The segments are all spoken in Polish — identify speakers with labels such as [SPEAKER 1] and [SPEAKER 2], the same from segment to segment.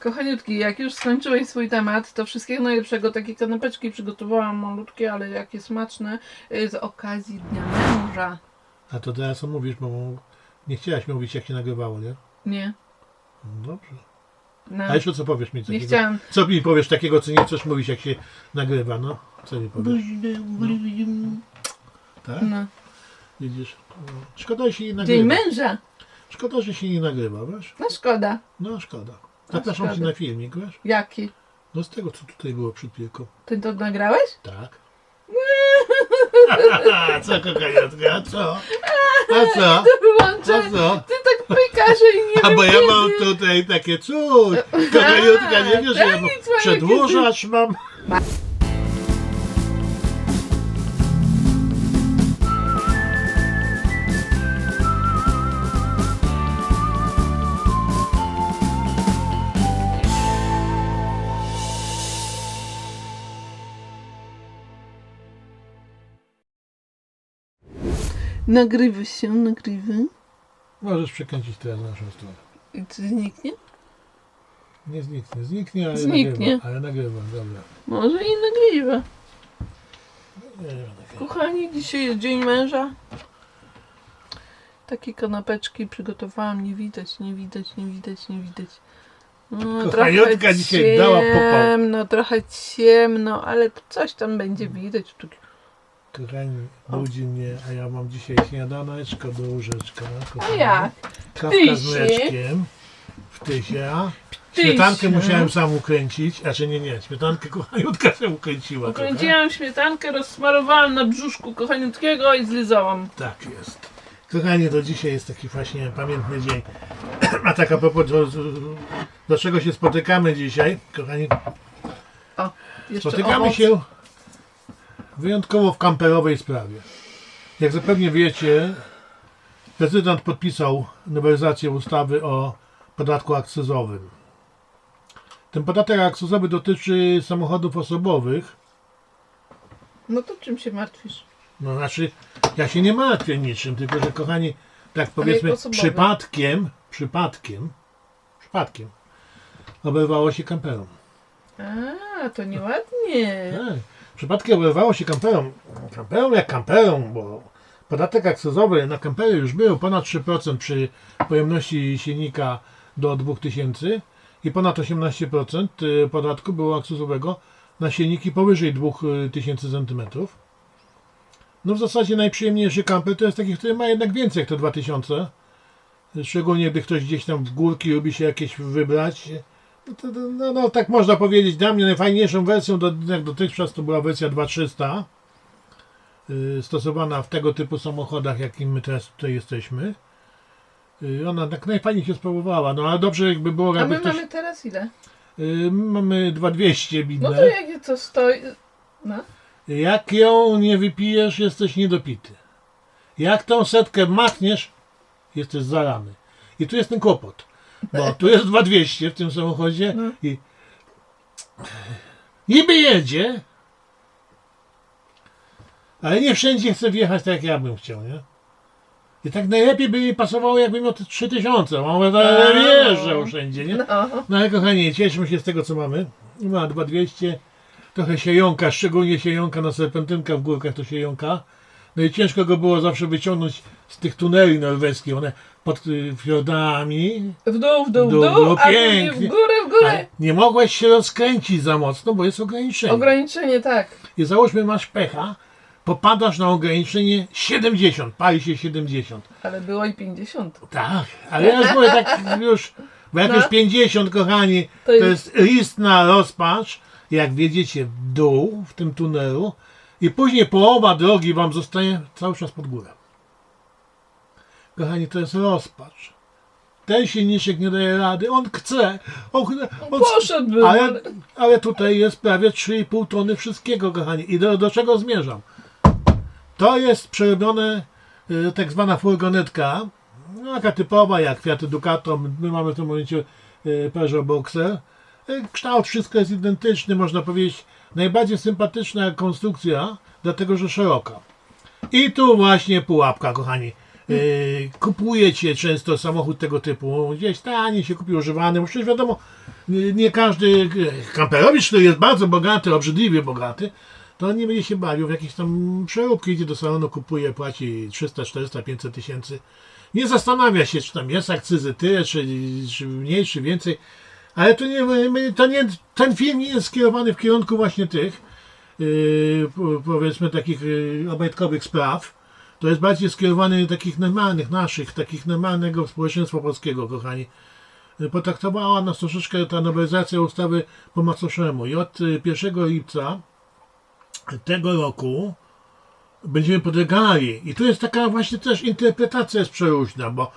[SPEAKER 1] Kochaniutki, jak już skończyłeś swój temat, to wszystkiego najlepszego. Takie kanapeczki przygotowałam malutkie, ale jakie smaczne, y, z okazji Dnia Męża.
[SPEAKER 2] A to teraz co mówisz, bo nie chciałaś mówić jak się nagrywało, nie?
[SPEAKER 1] Nie.
[SPEAKER 2] No Dobrze.
[SPEAKER 1] No,
[SPEAKER 2] A jeszcze co powiesz mi
[SPEAKER 1] nie
[SPEAKER 2] takiego?
[SPEAKER 1] chciałam.
[SPEAKER 2] Co mi powiesz takiego, co nie chcesz mówić jak się nagrywa, no? Co mi powiesz? Tak?
[SPEAKER 1] No.
[SPEAKER 2] Widzisz? No. Szkoda, że się nie
[SPEAKER 1] Dzień
[SPEAKER 2] nagrywa.
[SPEAKER 1] męża.
[SPEAKER 2] Szkoda, że się nie nagrywa, wiesz?
[SPEAKER 1] No szkoda.
[SPEAKER 2] No szkoda. Zapraszam cię na filmik, wiesz?
[SPEAKER 1] Jaki?
[SPEAKER 2] No z tego, co tutaj było przed chwilką.
[SPEAKER 1] Ty to nagrałeś?
[SPEAKER 2] Tak. co kokajotka, a co? A co?
[SPEAKER 1] Wyłączę.
[SPEAKER 2] A co?
[SPEAKER 1] Ty tak pykasz i nie
[SPEAKER 2] A bo ja mam tutaj takie coś. Kokajotka, nie wiesz, że ja mam przedłużacz mam.
[SPEAKER 1] Nagrywa się, nagrywa.
[SPEAKER 2] Możesz przekręcić teraz naszą stronę.
[SPEAKER 1] I czy zniknie?
[SPEAKER 2] Nie zniknie, zniknie, ale
[SPEAKER 1] Zniknie.
[SPEAKER 2] nagrywam. Ale nagrywam, dobra.
[SPEAKER 1] Może i nagrywa. Kochani, dzisiaj jest Dzień Męża. Takie kanapeczki przygotowałam. Nie widać, nie widać, nie widać, nie widać. No,
[SPEAKER 2] Kochaniutka dzisiaj dała popał.
[SPEAKER 1] ciemno, trochę ciemno, ale to coś tam będzie widać. Tu-
[SPEAKER 2] Kochani, budzi mnie, a ja mam dzisiaj śniadaneczko do łóżeczka.
[SPEAKER 1] A
[SPEAKER 2] kochani.
[SPEAKER 1] jak?
[SPEAKER 2] Kawka z mleczkiem. Wtysia.
[SPEAKER 1] Tysie.
[SPEAKER 2] Śmietankę musiałem sam ukręcić. A czy nie, nie. Śmietankę kochaniutka się ukręciła. trochę.
[SPEAKER 1] Ukręciłam śmietankę, rozsmarowałam na brzuszku kochaniutkiego i zlizałam.
[SPEAKER 2] Tak jest. Kochani, to dzisiaj jest taki właśnie pamiętny dzień. A tak a propos, do, do czego się spotykamy dzisiaj, kochani?
[SPEAKER 1] Jeszcze
[SPEAKER 2] Spotykamy
[SPEAKER 1] owoc.
[SPEAKER 2] się wyjątkowo w kamperowej sprawie. Jak zapewne wiecie, prezydent podpisał nowelizację ustawy o podatku akcyzowym. Ten podatek akcyzowy dotyczy samochodów osobowych.
[SPEAKER 1] No to czym się martwisz?
[SPEAKER 2] No znaczy, ja się nie martwię niczym, tylko że kochani, tak powiedzmy, przypadkiem, przypadkiem, przypadkiem oberwało się kamperom.
[SPEAKER 1] A, to nieładnie.
[SPEAKER 2] Tak. Przypadkiem oberwało się kamperom. Kamperom jak kamperom, bo podatek akcyzowy na kampery już był ponad 3% przy pojemności silnika do 2000 i ponad 18% y, podatku było akcyzowego na silniki powyżej 2000 cm. No w zasadzie najprzyjemniejszy kamper to jest taki, który ma jednak więcej jak te 2000. Szczególnie gdy ktoś gdzieś tam w górki lubi się jakieś wybrać. No, no, no tak można powiedzieć, dla mnie najfajniejszą wersją do, jak dotychczas to była wersja 2300 yy, stosowana w tego typu samochodach, jakim my teraz tutaj jesteśmy. Yy, ona tak najfajniej się sprawowała, no ale dobrze jakby było,
[SPEAKER 1] A my
[SPEAKER 2] ktoś...
[SPEAKER 1] mamy teraz ile?
[SPEAKER 2] Yy, mamy 2200 bidne.
[SPEAKER 1] No to jak to stoi... No.
[SPEAKER 2] Jak ją nie wypijesz, jesteś niedopity. Jak tą setkę machniesz, jesteś zarany. I tu jest ten kłopot. Bo tu jest 2200 w tym samochodzie
[SPEAKER 1] No.
[SPEAKER 2] i niby jedzie, ale nie wszędzie chce wjechać tak jak ja bym chciał, nie? I tak najlepiej by mi pasowało, jakby miał te 3000, bo on
[SPEAKER 1] A,
[SPEAKER 2] wjeżdżał wszędzie, nie?
[SPEAKER 1] No.
[SPEAKER 2] No ale kochani, cieszmy się z tego co mamy. Ma 2200, trochę się jąka, szczególnie się jąka na serpentynka w górkach to się jąka. No i ciężko go było zawsze wyciągnąć z tych tuneli norweskich, one pod y, fiordami.
[SPEAKER 1] W dół, w dół, w
[SPEAKER 2] dół, w dół,
[SPEAKER 1] a
[SPEAKER 2] pięknie.
[SPEAKER 1] w górę, w górę.
[SPEAKER 2] Ale nie mogłeś się rozkręcić za mocno, bo jest ograniczenie.
[SPEAKER 1] Ograniczenie, tak.
[SPEAKER 2] I załóżmy masz pecha, popadasz na ograniczenie 70, pali się 70.
[SPEAKER 1] Ale było i 50.
[SPEAKER 2] Tak, ale ja już mówię tak już, bo jak
[SPEAKER 1] No.
[SPEAKER 2] już 50, kochani,
[SPEAKER 1] To
[SPEAKER 2] to
[SPEAKER 1] jest-
[SPEAKER 2] jest list na rozpacz, jak wjedziecie w dół, w tym tunelu i później połowa drogi wam zostaje cały czas pod górę. Kochani, to jest rozpacz. Ten silniczek nie daje rady, on chce, on, on
[SPEAKER 1] Poszedłby.
[SPEAKER 2] ale, ale tutaj jest prawie 3,5 tony wszystkiego, kochani. I do, do czego zmierzam? To jest przerobione y, tak zwana furgonetka, no, taka typowa jak Fiat Ducato. My mamy w tym momencie y, Peugeot Boxer. Y, Kształt, wszystko jest identyczny, można powiedzieć. Najbardziej sympatyczna konstrukcja, dlatego że szeroka. I tu właśnie pułapka, kochani. Yy, kupujecie często samochód tego typu, gdzieś tanie się kupi używany, bo przecież wiadomo, nie, każdy e, kamperowicz, który jest bardzo bogaty, obrzydliwie bogaty, to nie będzie się bawił w jakieś tam przeróbki, idzie do salonu, kupuje, płaci 300, 400, 500 tysięcy. Nie zastanawia się, czy tam jest akcyzy tyle, czy, czy mniej, czy więcej. Ale to nie, to nie, ten film nie jest skierowany w kierunku właśnie tych, yy, po- powiedzmy, takich yy, obajtkowych spraw. To jest bardziej skierowany do takich normalnych, naszych, takich normalnego społeczeństwa polskiego, kochani. Potraktowała nas troszeczkę ta nowelizacja ustawy po macoszemu. I od yy, 1 lipca tego roku będziemy podlegali. I tu jest taka właśnie też interpretacja jest przeróżna, bo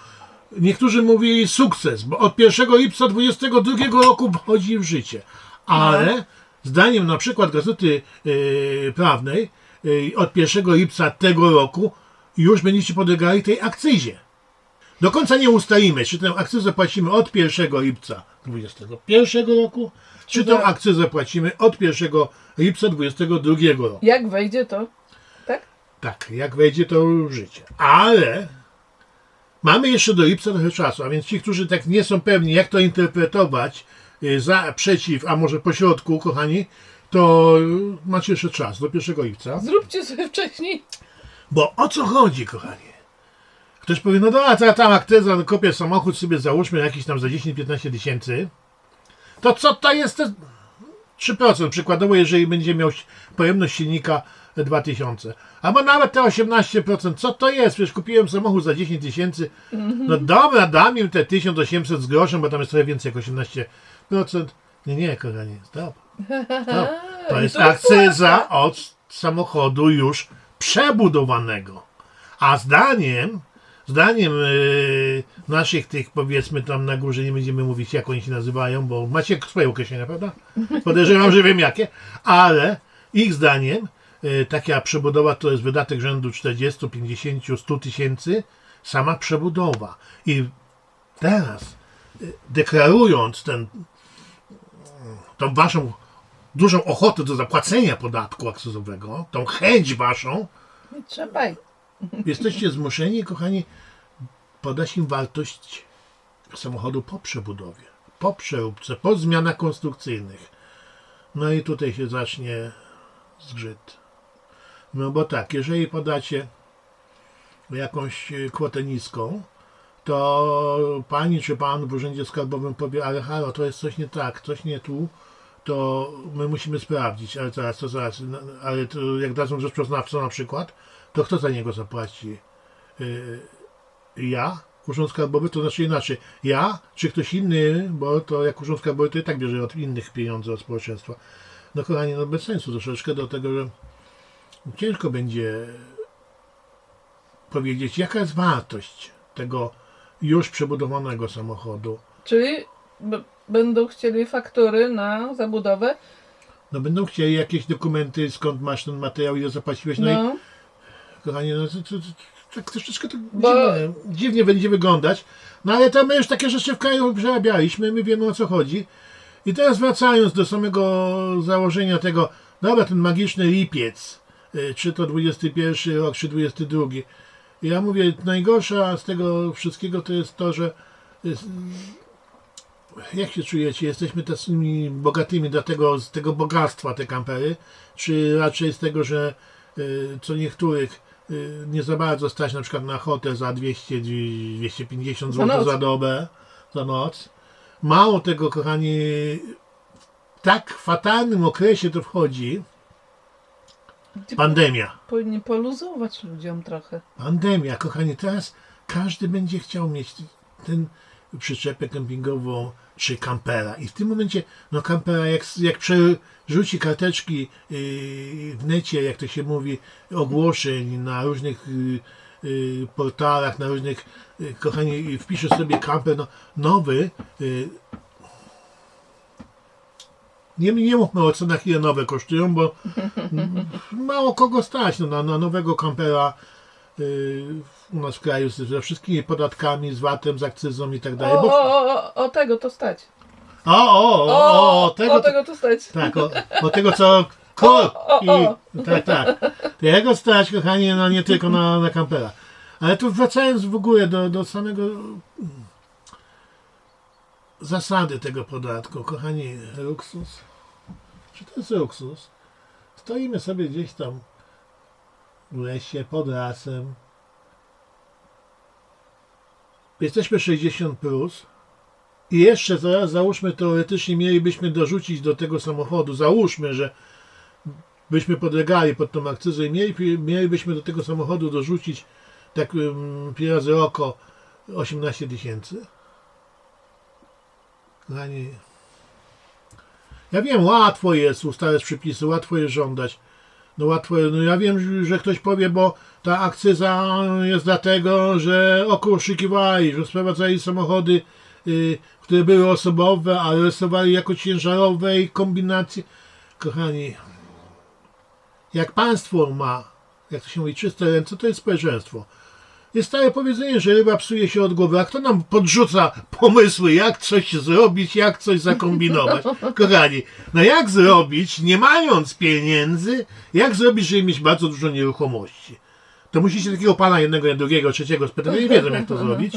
[SPEAKER 2] niektórzy mówili sukces, bo od 1 lipca 22 roku wchodzi w życie. Ale zdaniem na przykład Gazety yy, Prawnej yy, od 1 lipca tego roku już będziecie podlegali tej akcyzie. Do końca nie ustalimy, czy tę akcyzę płacimy od 1 lipca 21 roku, czy tę akcyzę płacimy od 1 lipca 22 roku.
[SPEAKER 1] Jak wejdzie to? Tak?
[SPEAKER 2] Tak, jak wejdzie to w życie. Ale mamy jeszcze do lipca trochę czasu, a więc ci, którzy tak nie są pewni, jak to interpretować, y, za, przeciw, a może po środku, kochani, to macie jeszcze czas, do 1 lipca.
[SPEAKER 1] Zróbcie sobie wcześniej.
[SPEAKER 2] Bo o co chodzi, kochani? Ktoś powie, no dobra, to ja tam aktyza, kopię samochód sobie załóżmy jakiś tam za 10-15 tysięcy. To co to jest te 3%? Przykładowo, jeżeli będzie miał pojemność silnika 2000. Albo nawet te 18%. Co to jest? Przecież kupiłem samochód za 10 tysięcy. No dobra, dam im te 1800 z groszem, bo tam jest trochę więcej jak 18%. Nie, nie, kochani, stop. stop. To jest akcyza od samochodu już przebudowanego. A zdaniem, zdaniem yy, naszych tych, powiedzmy tam na górze, nie będziemy mówić jak oni się nazywają, bo macie swoje określenia, prawda? Podejrzewam, że wiem jakie, ale ich zdaniem yy, taka przebudowa to jest wydatek rzędu 40, 50, 100 tysięcy, sama przebudowa. I teraz, yy, deklarując ten, tą waszą dużą ochotę do zapłacenia podatku akcyzowego, tą chęć waszą,
[SPEAKER 1] Nie trzebaj.
[SPEAKER 2] jesteście zmuszeni, kochani, podać im wartość samochodu po przebudowie, po przeróbce, po zmianach konstrukcyjnych. No i tutaj się zacznie zgrzyt. No bo tak, jeżeli podacie jakąś kwotę niską, to pani czy pan w urzędzie skarbowym powie, ale halo, to jest coś nie tak, coś nie tu, to my musimy sprawdzić, ale zaraz, to zaraz, no, ale to jak dadzą rzeczoznawcą na przykład, to kto za niego zapłaci? Y, ja? Urząd Skarbowy? To znaczy inaczej. Ja? Czy ktoś inny? Bo to jak Urząd Skarbowy to i tak bierze od innych pieniądze od społeczeństwa. No kochani, no bez sensu troszeczkę do tego, że ciężko będzie powiedzieć, jaka jest wartość tego już przebudowanego samochodu.
[SPEAKER 1] Czyli będą chcieli faktury na zabudowę.
[SPEAKER 2] No będą chcieli jakieś dokumenty, skąd masz ten materiał, ile zapłaciłeś. No, i
[SPEAKER 1] No.
[SPEAKER 2] Kochanie, no to, to, to, tak troszeczkę to
[SPEAKER 1] Bo-
[SPEAKER 2] dziwnie, dziwnie będzie wyglądać. No ale to my już takie rzeczy w kraju przerabialiśmy, my wiemy o co chodzi. I teraz wracając do samego założenia tego, dobra, ten magiczny lipiec, y, czy to 21 rok, czy 22. Ja mówię, najgorsza z tego wszystkiego to jest to, że jest, jak się czujecie? Jesteśmy tacymi bogatymi dlatego z tego bogactwa te kampery, czy raczej z tego, że y, co niektórych y, nie za bardzo stać na przykład na hotel za 200, 250
[SPEAKER 1] Za
[SPEAKER 2] zł
[SPEAKER 1] noc.
[SPEAKER 2] za dobę, za noc. Mało tego, kochani, w tak fatalnym okresie to wchodzi pandemia.
[SPEAKER 1] Powinni poluzować ludziom trochę.
[SPEAKER 2] Pandemia, kochani, teraz każdy będzie chciał mieć ten przyczepę kempingową czy kampera. I w tym momencie, no kampera, jak, jak przerzuci karteczki yy, w necie, jak to się mówi, ogłoszeń na różnych yy, yy, portalach, na różnych, kochani, i wpisze sobie kamper, no, nowy, nie, nie mówmy o cenach, ile nowe kosztują, bo mało kogo stać no, na, na nowego kampera u nas w kraju ze wszystkimi podatkami, z VAT-em, z akcyzą i tak dalej.
[SPEAKER 1] o,
[SPEAKER 2] Bo,
[SPEAKER 1] o, o, o tego to stać.
[SPEAKER 2] o, o, o, o, o, tego,
[SPEAKER 1] o tego to stać.
[SPEAKER 2] tak, o, o tego co ko
[SPEAKER 1] O, o,
[SPEAKER 2] i tak, tak. Tego stać, kochani, no nie tylko na, na kampera. Ale tu wracając w ogóle do, do samego mm, zasady tego podatku, kochani, luksus. Czy to jest luksus? Stoimy sobie gdzieś tam lesie, pod lasem. Jesteśmy 60 plus. I jeszcze zaraz załóżmy teoretycznie mielibyśmy dorzucić do tego samochodu, załóżmy, że byśmy podlegali pod tą akcyzę i mieli, mielibyśmy do tego samochodu dorzucić tak um, razy oko 18 tysięcy. Ja wiem, łatwo jest ustalać przepisy, łatwo jest żądać. No łatwo, no ja wiem, że ktoś powie, bo ta akcyza jest dlatego, że okruszykiwali, że sprowadzali samochody, y, które były osobowe, a rysowali jako ciężarowe i kombinacje. Kochani, jak państwo ma, jak to się mówi, czyste ręce, to jest społeczeństwo. Jest stare powiedzenie, że ryba psuje się od głowy. A kto nam podrzuca pomysły, jak coś zrobić, jak coś zakombinować? Kochani, no jak zrobić, nie mając pieniędzy, jak zrobić, żeby mieć bardzo dużo nieruchomości? To musicie takiego pana jednego, drugiego, trzeciego spytać, nie wiedzą jak to zrobić.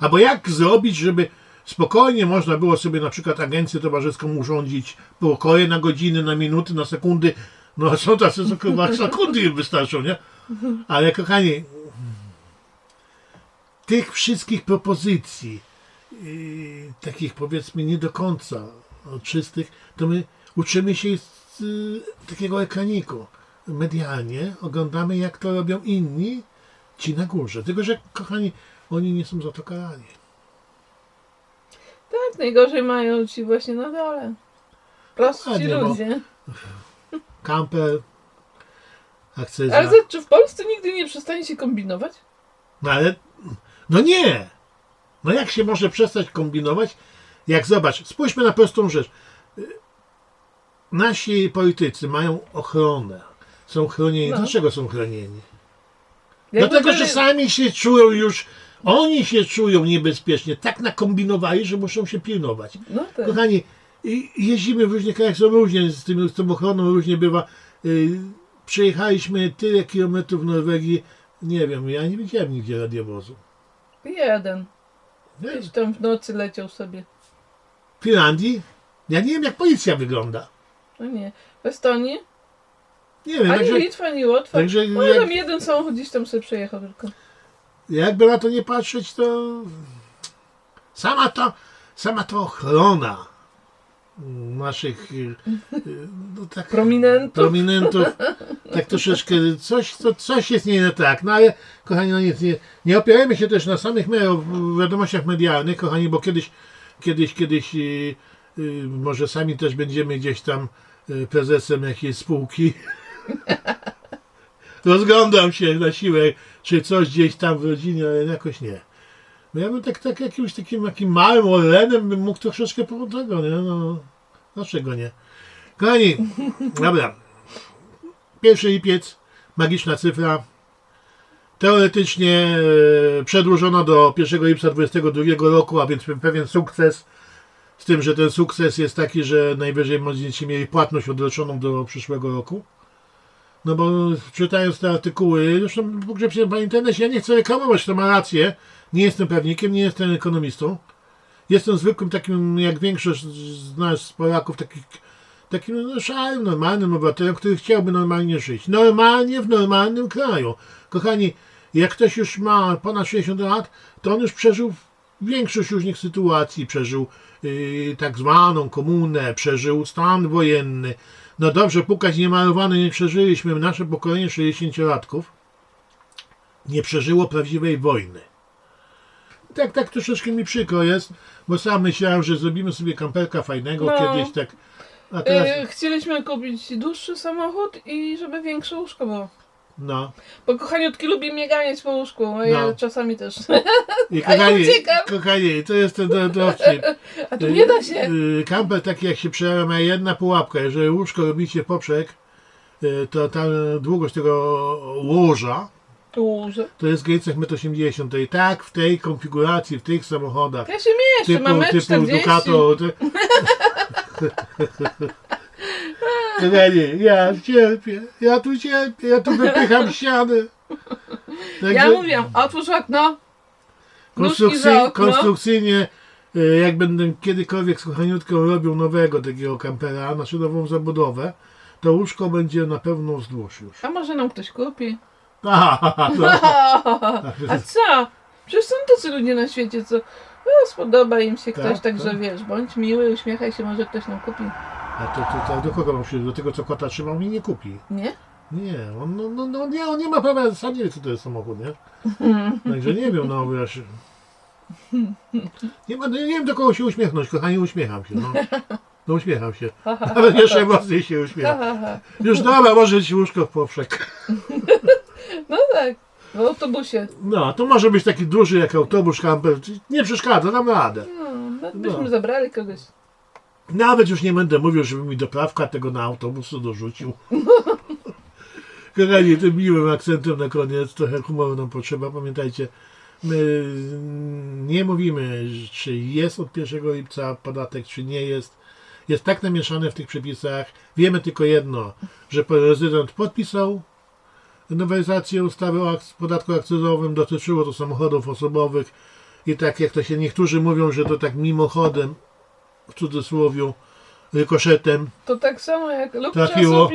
[SPEAKER 2] Albo jak zrobić, żeby spokojnie można było sobie na przykład agencję towarzyską urządzić pokoje na godziny, na minuty, na sekundy. No są tacy, co chyba sekundy im wystarczą, nie? Ale kochani, tych wszystkich propozycji, yy, takich powiedzmy nie do końca czystych, to my uczymy się z yy, takiego ekraniku. Medialnie oglądamy, jak to robią inni, ci na górze. Tylko, że kochani, oni nie są za to karani.
[SPEAKER 1] Tak, najgorzej mają ci właśnie na dole. Prostsi
[SPEAKER 2] Dokładnie, bo-
[SPEAKER 1] ludzie.
[SPEAKER 2] Kamper, akcyza.
[SPEAKER 1] Ale czy w Polsce nigdy nie przestanie się kombinować?
[SPEAKER 2] No ale, no nie! No jak się może przestać kombinować? Jak zobacz, spójrzmy na prostą rzecz. Y, Nasi politycy mają ochronę. Są chronieni.
[SPEAKER 1] No.
[SPEAKER 2] Dlaczego są chronieni?
[SPEAKER 1] Jakby
[SPEAKER 2] Dlatego, że sami się czują już, oni się czują niebezpiecznie. Tak nakombinowali, że muszą się pilnować.
[SPEAKER 1] No tak.
[SPEAKER 2] Kochani, jeździmy w różnych krajach, są różnie, z, tym, z tą ochroną różnie bywa. Y, Przejechaliśmy tyle kilometrów w Norwegii, nie wiem, ja nie widziałem nigdzie radiowozu.
[SPEAKER 1] Jeden. Gdzieś tam w nocy leciał sobie.
[SPEAKER 2] W Finlandii? Ja nie wiem, jak policja wygląda.
[SPEAKER 1] No nie. W Estonii?
[SPEAKER 2] Nie wiem,
[SPEAKER 1] Ani
[SPEAKER 2] także,
[SPEAKER 1] Litwa, ani Łotwa.
[SPEAKER 2] także
[SPEAKER 1] No
[SPEAKER 2] jak,
[SPEAKER 1] tam jeden samochód gdzieś tam sobie przejechał tylko.
[SPEAKER 2] jakby na to nie patrzeć, to sama to, sama to ochrona naszych y, y, no tak,
[SPEAKER 1] Prominentów.
[SPEAKER 2] prominentów, tak troszeczkę, coś, to, coś jest nie tak, no ale kochani, no nic, nie, nie opierajmy się też na samych wiadomościach medialnych, kochani, bo kiedyś, kiedyś, kiedyś y, y, może sami też będziemy gdzieś tam y, prezesem jakiejś spółki. Rozglądam się na siłę, czy coś gdzieś tam w rodzinie, ale jakoś nie. No ja bym tak, tak jakimś takim, takim małym Orlenem bym mógł troszeczkę tego, nie? No, dlaczego nie? Kochani, dobra. Pierwszy lipiec, magiczna cyfra. Teoretycznie e, przedłużona do 1 lipca 2022 roku, a więc pewien sukces. Z tym, że ten sukces jest taki, że najwyżej będziecie mieli płatność odroczoną do przyszłego roku. No bo czytając te artykuły, zresztą pogrzebcie na internecie, ja nie chcę reklamować, to ma rację. Nie jestem prawnikiem, nie jestem ekonomistą. Jestem zwykłym takim, jak większość z nas, Polaków, takich, takim no, szarym, normalnym obywatelem, który chciałby normalnie żyć. Normalnie w normalnym kraju. Kochani, jak ktoś już ma ponad 60 lat, to on już przeżył większość różnych sytuacji. Przeżył yy, tak zwaną komunę, przeżył stan wojenny. No dobrze, pukać niemalowany nie przeżyliśmy. Nasze pokolenie 60-latków nie przeżyło prawdziwej wojny. Tak, tak troszeczkę mi przykro jest, bo sam myślałem, że zrobimy sobie kamperka fajnego
[SPEAKER 1] No.
[SPEAKER 2] kiedyś tak. A teraz,
[SPEAKER 1] E, chcieliśmy kupić dłuższy samochód i żeby większe łóżko było.
[SPEAKER 2] no.
[SPEAKER 1] Bo kochaniutki lubi mnie ganiać po łóżku, a ja
[SPEAKER 2] No.
[SPEAKER 1] czasami też.
[SPEAKER 2] I
[SPEAKER 1] A ja
[SPEAKER 2] kochani, kochani, to jest ten do- dowcip.
[SPEAKER 1] A tu nie da się.
[SPEAKER 2] Kamper taki jak się przejawia ma jedna pułapka. Jeżeli łóżko robicie poprzek, y, to ta długość tego łoża
[SPEAKER 1] Dłużej.
[SPEAKER 2] to jest w granicach 1,80 m. I tak w tej konfiguracji, w tych samochodach
[SPEAKER 1] Ja się mieszczę,
[SPEAKER 2] typu,
[SPEAKER 1] mam metr
[SPEAKER 2] typu
[SPEAKER 1] 40.
[SPEAKER 2] Ducato. Ty... Kochani, ja cierpię, ja tu cierpię, ja tu wypycham ściany. Także
[SPEAKER 1] Ja mówiłam, otwórz okno, nóżki za okno.
[SPEAKER 2] konstrukcyjnie, e, jak będę kiedykolwiek z kochaniutką robił nowego takiego kampera, znaczy nową zabudowę, to łóżko będzie na pewno wzdłuż już.
[SPEAKER 1] A może nam ktoś kupi?
[SPEAKER 2] Aha, no.
[SPEAKER 1] A co? Przecież są tacy ludzie na świecie, co no, spodoba im się ktoś,
[SPEAKER 2] Tak,
[SPEAKER 1] także
[SPEAKER 2] tak.
[SPEAKER 1] wiesz, bądź miły, uśmiechaj się, może ktoś nam kupi.
[SPEAKER 2] A to, to, to do kogo mam przyjść? Do tego, co kota trzymał, mi nie kupi.
[SPEAKER 1] Nie?
[SPEAKER 2] Nie, on, no, no, no, nie, on nie ma prawa, sam nie wie, co to jest samochód, nie? Także nie wiem, no wiesz. Nie, ma, nie wiem, do kogo się uśmiechnąć, kochani, uśmiecham się, no. No uśmiecham się.
[SPEAKER 1] Ha, ha, ha,
[SPEAKER 2] Ale jeszcze mocniej się
[SPEAKER 1] ha,
[SPEAKER 2] uśmiecham.
[SPEAKER 1] ha, ha.
[SPEAKER 2] Już dobra, może ci łóżko w poprzek.
[SPEAKER 1] No tak, w autobusie.
[SPEAKER 2] No, to może być taki duży jak autobus, kamper. Nie przeszkadza, dam radę.
[SPEAKER 1] No, no, byśmy
[SPEAKER 2] No.
[SPEAKER 1] zabrali kogoś.
[SPEAKER 2] Nawet już nie będę mówił, żeby mi doprawka tego na autobusu dorzucił. Kochani, tym miłym akcentem na koniec, trochę humoru nam potrzeba. Pamiętajcie, my nie mówimy, czy jest od 1 lipca podatek, czy nie jest. Jest tak namieszane w tych przepisach. Wiemy tylko jedno, że prezydent podpisał nowelizację ustawy o podatku akcyzowym. Dotyczyło to samochodów osobowych i tak jak to się niektórzy mówią, że to tak mimochodem, w cudzysłowie, rykoszetem,
[SPEAKER 1] To tak samo jak lub
[SPEAKER 2] Trafiło.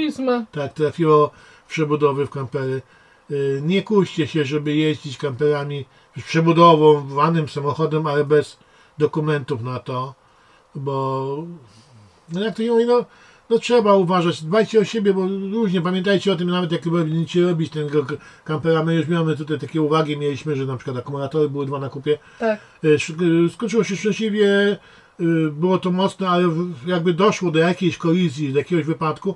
[SPEAKER 2] tak trafiło przebudowy w kampery. Y, Nie kuście się, żeby jeździć kamperami z przebudowanym samochodem, ale bez dokumentów na to, bo no jak to mówię, no, no trzeba uważać, dbajcie o siebie, bo różnie, pamiętajcie o tym, nawet jak będziecie robić tego kampera, my już mamy tutaj takie uwagi, mieliśmy, że na przykład akumulatory były dwa na kupie,
[SPEAKER 1] Tak.
[SPEAKER 2] Sz- y, skończyło się szczęśliwie, y, było to mocne, ale jakby doszło do jakiejś kolizji, do jakiegoś wypadku,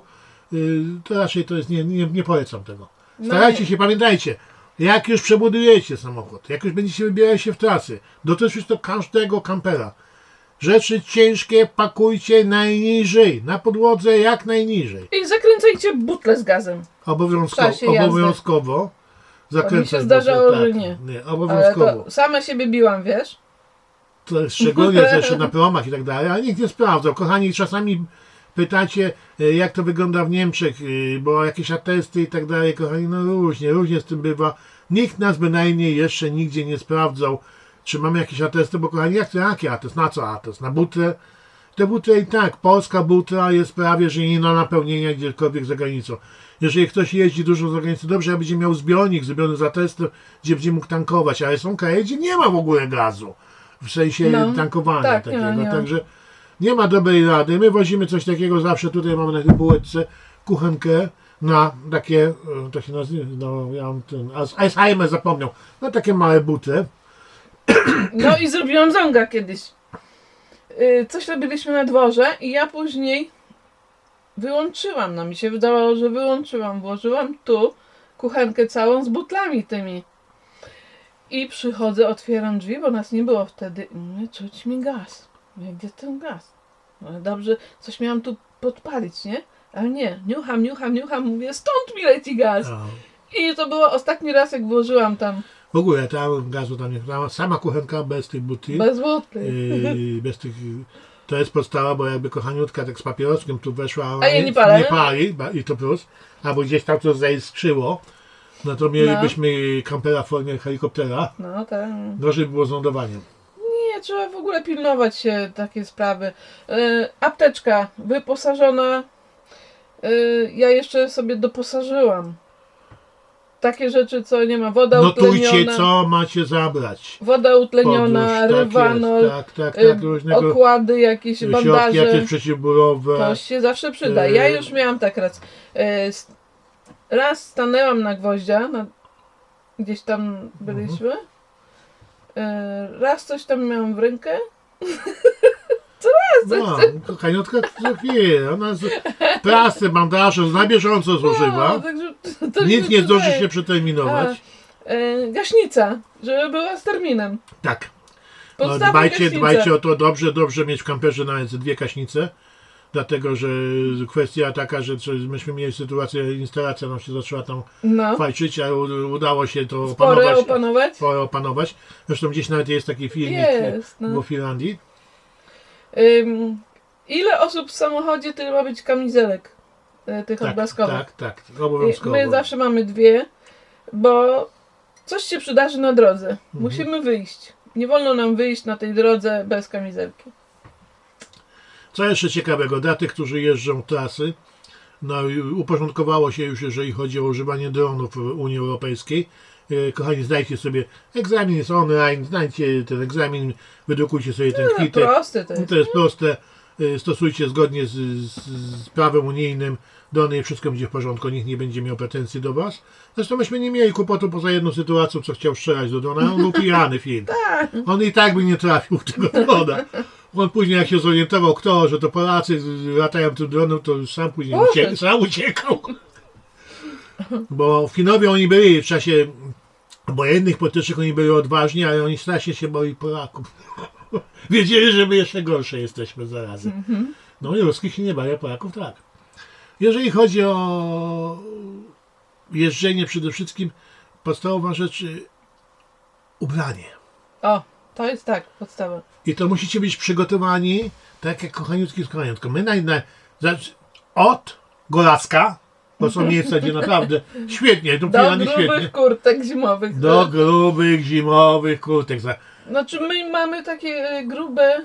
[SPEAKER 2] to raczej to jest, nie, nie, nie polecam tego.
[SPEAKER 1] No
[SPEAKER 2] Starajcie
[SPEAKER 1] nie.
[SPEAKER 2] się, pamiętajcie, jak już przebudujecie samochód, jak już będziecie wybierać się w trasy, dotyczy to każdego kampera. Rzeczy ciężkie pakujcie najniżej, na podłodze jak najniżej.
[SPEAKER 1] I zakręcajcie butle z gazem.
[SPEAKER 2] Obowiązkowo,
[SPEAKER 1] W czasie jazdy.
[SPEAKER 2] obowiązkowo zakręcać.
[SPEAKER 1] zdarzało,
[SPEAKER 2] buty,
[SPEAKER 1] że
[SPEAKER 2] tak,
[SPEAKER 1] nie.
[SPEAKER 2] Nie,
[SPEAKER 1] Ale
[SPEAKER 2] obowiązkowo.
[SPEAKER 1] to sama siebie biłam, wiesz?
[SPEAKER 2] to szczególnie też na promach i tak dalej, ale nikt nie sprawdzał. Kochani, czasami pytacie, e, jak to wygląda w Niemczech, e, bo jakieś atesty i tak dalej, kochani, no różnie, różnie z tym bywa. Nikt nas bynajmniej jeszcze nigdzie nie sprawdzał, czy mamy jakieś atesty, bo kochani, jak to, jaki atest? Na co atest? Na butrę? Te butry i tak, polska butra jest prawie, że nie na napełnienie gdziekolwiek za granicą. Jeżeli ktoś jeździ dużo za granicą, dobrze, a będzie miał zbiornik zrobiony z atestem, gdzie będzie mógł tankować, ale są kraje, gdzie nie ma w ogóle gazu w sensie
[SPEAKER 1] No,
[SPEAKER 2] tankowania
[SPEAKER 1] tak, nie
[SPEAKER 2] takiego.
[SPEAKER 1] ma, nie ma.
[SPEAKER 2] Także nie ma dobrej rady. My wozimy coś takiego zawsze tutaj mamy na tej półeczce kuchenkę na takie, e, to się nazywa, no ja mam ten, Al- Alzheimer zapomniał, no takie małe buty.
[SPEAKER 1] No i zrobiłam zonga kiedyś. Y, Coś robiliśmy na dworze i ja później wyłączyłam. No mi się wydawało, że wyłączyłam. Włożyłam tu kuchenkę całą z butlami tymi. I przychodzę, otwieram drzwi, bo nas nie było wtedy. I mówię, czuć mi gaz. Mówię, gdzie ten gaz? No dobrze, coś miałam tu podpalić, nie? Ale nie, niucham, niucham, niucham. Mówię, stąd mi leci gaz. I to było ostatni raz, jak włożyłam tam
[SPEAKER 2] w ogóle tam gazu tam nie brała, sama kuchenka bez tych butli,
[SPEAKER 1] bez butli.
[SPEAKER 2] yy, bez tych, to jest podstawa, bo jakby kochaniutka tak z papieroskiem tu weszła,
[SPEAKER 1] A nie palę.
[SPEAKER 2] nie pali, i to plus, albo gdzieś tam to zaiskrzyło, no to mielibyśmy kampera w formie helikoptera,
[SPEAKER 1] No tak.
[SPEAKER 2] gorzej by było z lądowaniem.
[SPEAKER 1] Nie, trzeba w ogóle pilnować się takie sprawy. Y, apteczka wyposażona. Y, ja jeszcze sobie doposażyłam. Takie rzeczy, co nie ma. Woda
[SPEAKER 2] Notujcie,
[SPEAKER 1] utleniona.
[SPEAKER 2] co macie zabrać.
[SPEAKER 1] Woda utleniona,
[SPEAKER 2] Podróż, Tak, jest, tak, tak,
[SPEAKER 1] y,
[SPEAKER 2] tak, różnego
[SPEAKER 1] okłady, jakieś
[SPEAKER 2] środki
[SPEAKER 1] bandaże.
[SPEAKER 2] jakieś przeciwbólowe.
[SPEAKER 1] To się zawsze przyda. Ja
[SPEAKER 2] Y,
[SPEAKER 1] już miałam tak raz. Y, raz stanęłam na gwoździa, na, gdzieś tam byliśmy. Y, raz coś tam miałam w rękę.
[SPEAKER 2] No, kochaniutka co chwilę, ona z prasy, bandaże na bieżąco zużywa.
[SPEAKER 1] No, także, to
[SPEAKER 2] Nic nie zdąży się przeterminować.
[SPEAKER 1] E, gaśnica, żeby była z terminem.
[SPEAKER 2] Tak. No,
[SPEAKER 1] Podstawa
[SPEAKER 2] dbajcie,
[SPEAKER 1] gaśnica.
[SPEAKER 2] dbajcie o to dobrze, dobrze mieć w kamperze nawet dwie kaśnice. Dlatego, że kwestia taka, że że myśmy mieli sytuację, instalacja nam się zaczęła tam
[SPEAKER 1] No,
[SPEAKER 2] fajczyć, u- udało się to
[SPEAKER 1] spore
[SPEAKER 2] opanować.
[SPEAKER 1] opanować.
[SPEAKER 2] sporo opanować. Zresztą gdzieś nawet jest taki filmik
[SPEAKER 1] Jest, no.
[SPEAKER 2] w Finlandii.
[SPEAKER 1] Ym, ile osób w samochodzie, tyle ma być kamizelek e, tych
[SPEAKER 2] Tak,
[SPEAKER 1] odblaskowych.
[SPEAKER 2] tak, tak, obowiązkowo.
[SPEAKER 1] My zawsze mamy dwie, bo coś się przydarzy na drodze. Musimy wyjść. Nie wolno nam wyjść na tej drodze bez kamizelki.
[SPEAKER 2] Co jeszcze ciekawego, dla tych, którzy jeżdżą trasy, no, uporządkowało się już, jeżeli chodzi o używanie dronów w Unii Europejskiej. E, Kochani, zdajcie sobie egzamin, jest online, znajdźcie ten egzamin, wydrukujcie sobie ten
[SPEAKER 1] No,
[SPEAKER 2] kwitek.
[SPEAKER 1] proste to jest.
[SPEAKER 2] To jest proste, e, stosujcie zgodnie z, z, z prawem unijnym drony i wszystko będzie w porządku, nikt nie będzie miał pretensji do Was. Zresztą myśmy nie mieli kłopotu poza jedną sytuacją, co chciał strzelać do drona, on był pijany film.
[SPEAKER 1] Tak.
[SPEAKER 2] On i tak by nie trafił w tego drona. On później jak się zorientował kto, że to Polacy latają tym dronem, to już sam później
[SPEAKER 1] Boże.
[SPEAKER 2] ucie sam uciekał. Bo w Kinowie oni byli w czasie wojennych potyczek, oni byli odważni, ale oni strasznie się boi Polaków. Wiedzieli, że my jeszcze gorsze jesteśmy zarazem. No i ruskich się nie bali, a Polaków tak. Jeżeli chodzi o jeżdżenie przede wszystkim, podstawowa rzecz y, ubranie.
[SPEAKER 1] O, to jest tak, podstawa.
[SPEAKER 2] I to musicie być przygotowani, tak jak kochaniutki z kochaniutką. My na, na, od Golacka, to są miejsca, gdzie naprawdę świetnie, tu
[SPEAKER 1] Do
[SPEAKER 2] pijany świetnie.
[SPEAKER 1] grubych kurtek zimowych.
[SPEAKER 2] Do grubych, zimowych kurtek.
[SPEAKER 1] Znaczy my mamy takie e, grube,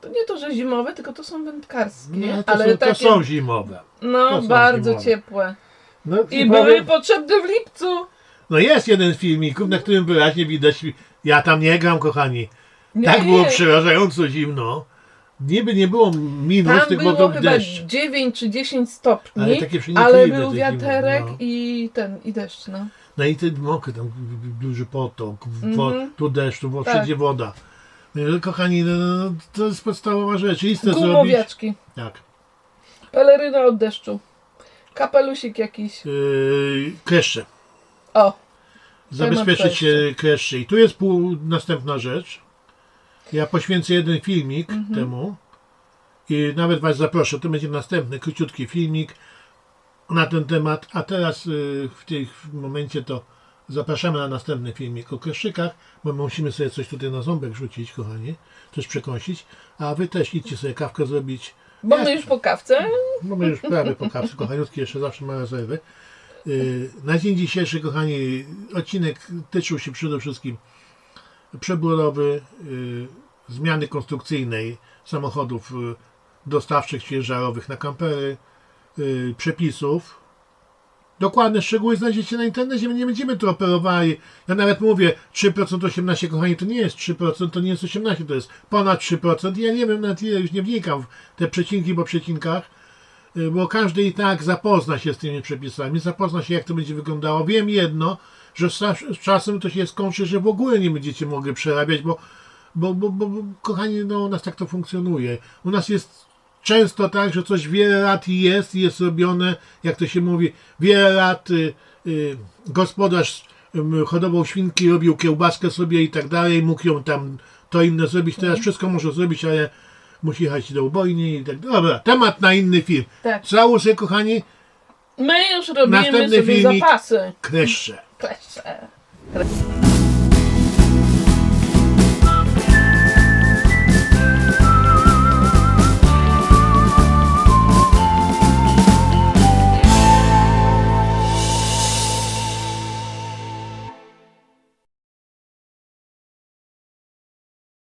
[SPEAKER 1] to nie to, że zimowe, tylko to są wędkarskie,
[SPEAKER 2] No, to,
[SPEAKER 1] ale
[SPEAKER 2] są, to
[SPEAKER 1] takie,
[SPEAKER 2] są zimowe.
[SPEAKER 1] no
[SPEAKER 2] to są
[SPEAKER 1] bardzo
[SPEAKER 2] zimowe.
[SPEAKER 1] ciepłe.
[SPEAKER 2] No,
[SPEAKER 1] I
[SPEAKER 2] powiem-
[SPEAKER 1] były potrzebne w lipcu.
[SPEAKER 2] no jest jeden z filmików, na którym wyraźnie widać, ja tam nie gram, kochani.
[SPEAKER 1] Nie,
[SPEAKER 2] tak było
[SPEAKER 1] nie.
[SPEAKER 2] przerażająco zimno. Niby nie było minus,
[SPEAKER 1] Tam
[SPEAKER 2] tylko
[SPEAKER 1] było
[SPEAKER 2] był
[SPEAKER 1] chyba
[SPEAKER 2] deszcz.
[SPEAKER 1] 9 czy 10 stopni,
[SPEAKER 2] Ale
[SPEAKER 1] ale był wiaterek
[SPEAKER 2] no.
[SPEAKER 1] i ten, i deszcz, no.
[SPEAKER 2] No i ten mokry, tam duży potok, wo,
[SPEAKER 1] Mhm.
[SPEAKER 2] tu deszcz, tu
[SPEAKER 1] Tak.
[SPEAKER 2] wszędzie woda. No, Kochani, no, no, to jest podstawowa rzecz. Listę zrobić.
[SPEAKER 1] Gumowiaczki,
[SPEAKER 2] Tak.
[SPEAKER 1] peleryna od deszczu, kapelusik jakiś.
[SPEAKER 2] Yy, kleszcze.
[SPEAKER 1] O,
[SPEAKER 2] Zabezpieczyć się kleszcze. I tu jest pół, następna rzecz. Ja poświęcę jeden filmik
[SPEAKER 1] Mhm.
[SPEAKER 2] temu. I nawet Was zaproszę. To będzie następny, króciutki filmik na ten temat. A teraz yy, w tym momencie to zapraszamy na następny filmik o kleszczykach, bo my musimy sobie coś tutaj na ząbek rzucić, kochani. Coś przekąsić. A Wy też idźcie sobie kawkę zrobić.
[SPEAKER 1] bo my już po kawce.
[SPEAKER 2] No my już prawie po kapsu, kochaniutki jeszcze zawsze ma rezerwy. Yy, Na dzień dzisiejszy, kochani, odcinek tyczył się przede wszystkim przebudowy, yy, zmiany konstrukcyjnej samochodów yy, dostawczych ciężarowych na kampery, yy, przepisów. Dokładne szczegóły znajdziecie na internecie, my nie będziemy tu operowali. Ja nawet mówię 3% 18, kochani, to nie jest 3%, to nie jest 18, to jest ponad 3%. Ja nie wiem, na tyle już nie wnikam w te przecinki po przecinkach y, bo każdy i tak zapozna się z tymi przepisami, zapozna się jak to będzie wyglądało. Wiem jedno, że z czasem to się skończy, że w ogóle nie będziecie mogli przerabiać, bo, bo, bo, bo, bo kochani, no u nas tak to funkcjonuje. U nas jest często tak, że coś wiele lat jest i jest robione, jak to się mówi, wiele lat y, y, gospodarz y, hodował świnki, robił kiełbaskę sobie i tak dalej, mógł ją tam to inne zrobić, teraz wszystko może zrobić, ale musi jechać do ubojni i tak Dobra, temat na inny film.
[SPEAKER 1] Tak.
[SPEAKER 2] Całusy, kochani,
[SPEAKER 1] My już robimy
[SPEAKER 2] Następny
[SPEAKER 1] sobie
[SPEAKER 2] filmik.
[SPEAKER 1] zapasy.
[SPEAKER 2] kleszcze.
[SPEAKER 1] Kleszcze.